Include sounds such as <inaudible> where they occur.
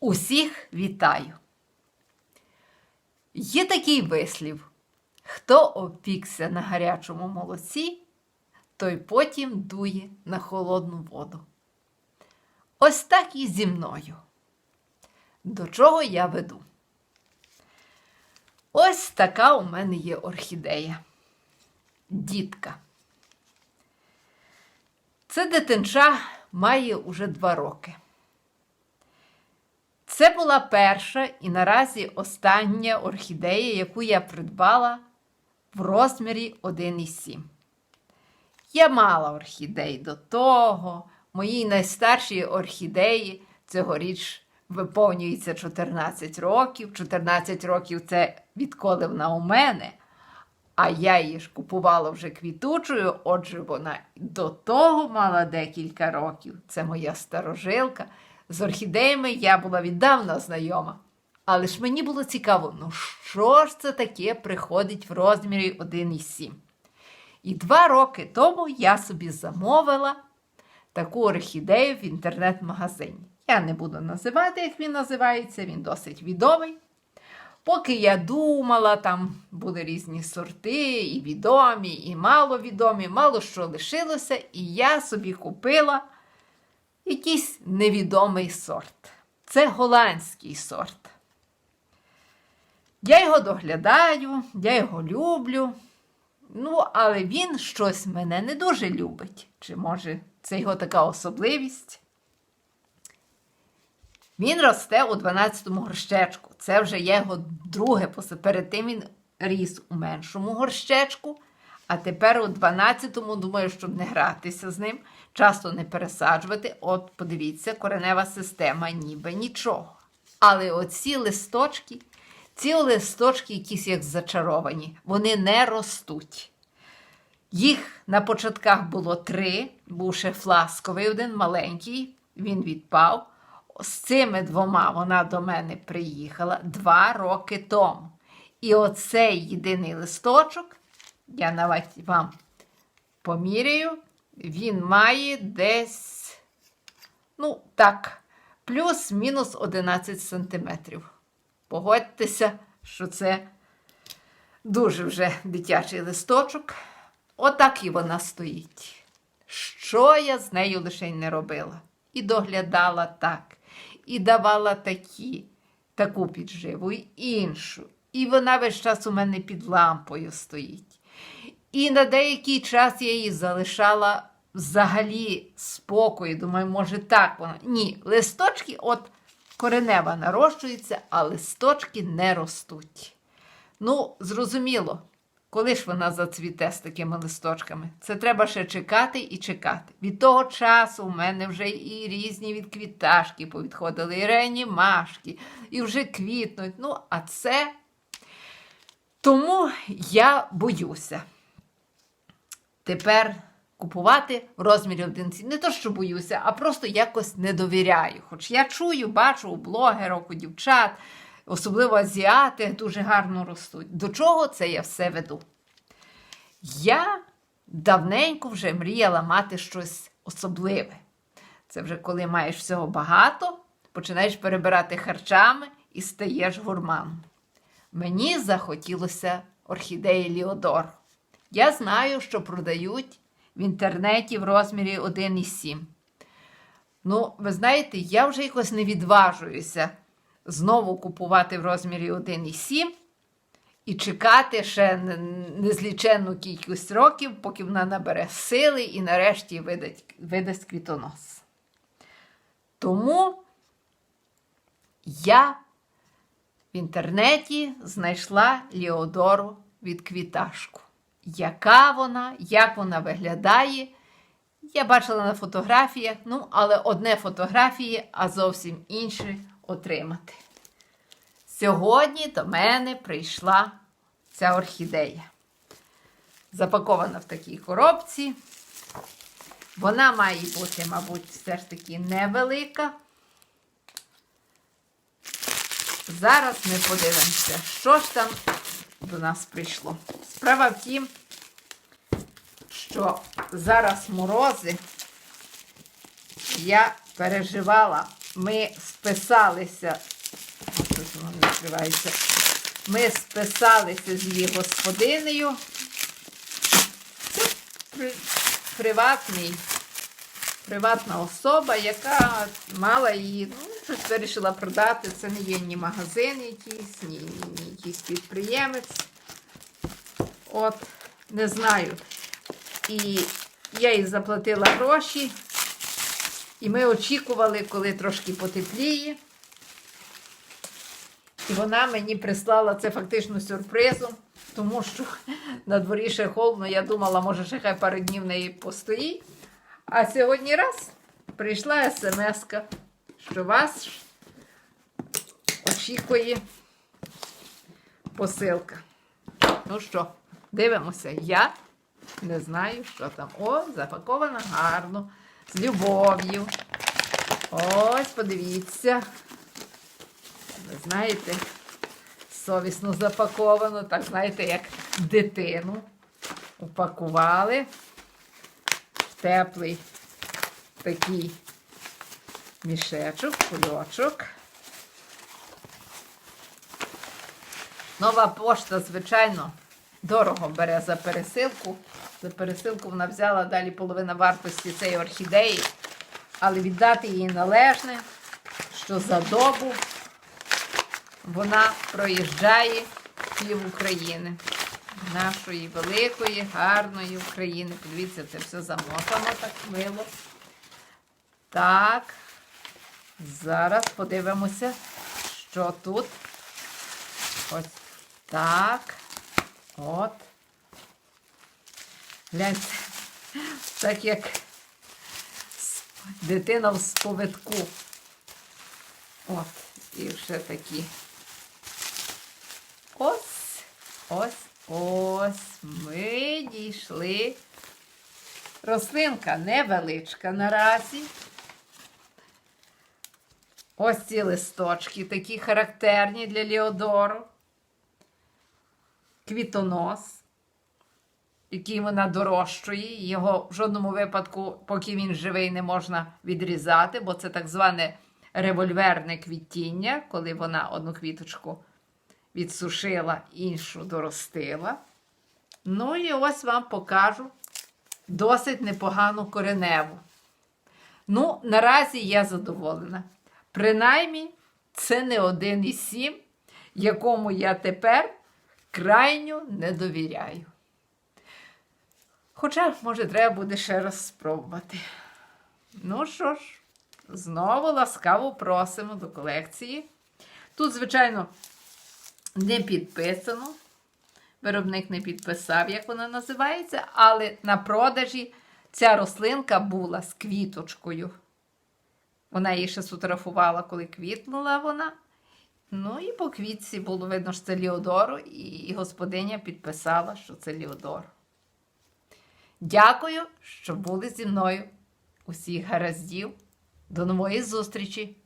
Усіх вітаю! Є такий вислів: хто опікся на гарячому молоці, той потім дує на холодну воду. Ось так і зі мною. До чого я веду? Ось така у мене є орхідея. Дітка. Це дитинча має уже два роки. Це була перша і наразі остання орхідея, яку я придбала в розмірі 1,7. Я мала орхідей до того. Моїй найстаршій орхідеї цьогоріч виповнюється 14 років. 14 років це відколи вона у мене. А я її ж купувала вже квітучою, отже, вона до того мала декілька років. Це моя старожилка. З орхідеями я була віддавна знайома. Але ж мені було цікаво, ну що ж це таке приходить в розмірі 1,7. І два роки тому я собі замовила таку орхідею в інтернет-магазині. Я не буду називати, як він називається, він досить відомий. Поки я думала, там були різні сорти, і відомі, і маловідомі, мало що лишилося, і я собі купила якийсь невідомий сорт. Це голландський сорт. Я його доглядаю, я його люблю. Ну, але він щось мене не дуже любить. Чи може це його така особливість? Він росте у 12-му горщечку. Це вже його друге. Перед тим він ріс у меншому горщечку. А тепер у 12-му, думаю, щоб не гратися з ним, часто не пересаджувати. От, подивіться, коренева система ніби нічого. Але оці листочки, ці листочки якісь як зачаровані, вони не ростуть. Їх на початках було три, був ще фласковий один маленький, він відпав. З цими двома вона до мене приїхала два роки тому. І оцей єдиний листочок, я навіть вам поміряю, він має десь, ну, так, плюс-мінус 11 сантиметрів. Погодьтеся, що це дуже вже дитячий листочок. Отак і вона стоїть. Що я з нею лише не робила? І доглядала так, і давала такі, таку підживу, і іншу. І вона весь час у мене під лампою стоїть. І на деякий час я її залишала взагалі спокою. Думаю, може, так вона. Ні, листочки, от коренева нарощується, а листочки не ростуть. Ну, зрозуміло, коли ж вона зацвіте з такими листочками? Це треба ще чекати і чекати. Від того часу у мене вже і різні відквіташки повідходили, і реанімашки, і вже квітнуть. Ну, а це. Тому я боюся тепер купувати в розмірі 11. Не то, що боюся, а просто якось не довіряю. Хоч я чую, бачу у блогерок, у дівчат, особливо азіати, дуже гарно ростуть. До чого це я все веду? Я давненько вже мріяла мати щось особливе. Це вже коли маєш всього багато, починаєш перебирати харчами і стаєш гурманом. Мені захотілося орхідеї Ліодор. Я знаю, що продають в інтернеті в розмірі 1,7. Ну, ви знаєте, я вже якось не відважуюся знову купувати в розмірі 1,7 і чекати ще незліченну кількість років, поки вона набере сили і нарешті видасть, видасть квітонос. Тому я в інтернеті знайшла Ліодору від квіташку. Яка вона, як вона виглядає, я бачила на фотографіях, ну, але одне фотографії, а зовсім інше отримати. Сьогодні до мене прийшла ця орхідея. Запакована в такій коробці. Вона має бути, мабуть, все ж таки невелика. Зараз ми подивимося, що ж там до нас прийшло. Справа в тім, що зараз морози я переживала ми списалися. Відкривається. Ми списалися з її господинею. Це при- приватний, приватна особа, яка мала її, ну, вирішила продати. Це не є ні магазин якийсь, ні, ні, ні якийсь підприємець. От, не знаю. І я їй заплатила гроші. І ми очікували, коли трошки потепліє. І вона мені прислала це фактично сюрпризом, тому що <laughs> на дворі ще холодно, я думала, може, ще хай пару днів в неї постоїть. А сьогодні раз прийшла смс, що вас очікує посилка. Ну що, дивимося. Я не знаю, що там. О, запаковано гарно, з любов'ю. Ось, подивіться. Ви знаєте, совісно запаковано, так знаєте, як дитину упакували в теплий такий мішечок, кульочок. Нова пошта, звичайно, дорого бере за пересилку. За пересилку вона взяла далі половина вартості цієї орхідеї, але віддати їй належне, що за добу вона проїжджає пів України. Нашої великої, гарної України. Подивіться, це все замотано так мило. Так. Зараз подивимося, що тут. Ось так. От. Гляньте, так як дитина в сповитку. От, і вже такі. Ось, ось, ось. Ми дійшли. Рослинка невеличка наразі. Ось ці листочки такі характерні для Ліодору. Квітонос, який вона дорощує. Його в жодному випадку, поки він живий, не можна відрізати, бо це так зване револьверне квітіння, коли вона одну квіточку відсушила, іншу доростила. Ну і ось вам покажу досить непогану кореневу. Ну, наразі я задоволена. Принаймні, це не один із сім, якому я тепер крайньо не довіряю. Хоча, може, треба буде ще раз спробувати. Ну що ж, знову ласкаво просимо до колекції. Тут, звичайно, не підписано. Виробник не підписав, як вона називається, але на продажі ця рослинка була з квіточкою. Вона її ще сфотографувала, коли квітнула вона. Ну і по квітці було видно, що це Ліодору, і господиня підписала, що це Ліодор. Дякую, що були зі мною. Усіх гараздів. До нової зустрічі!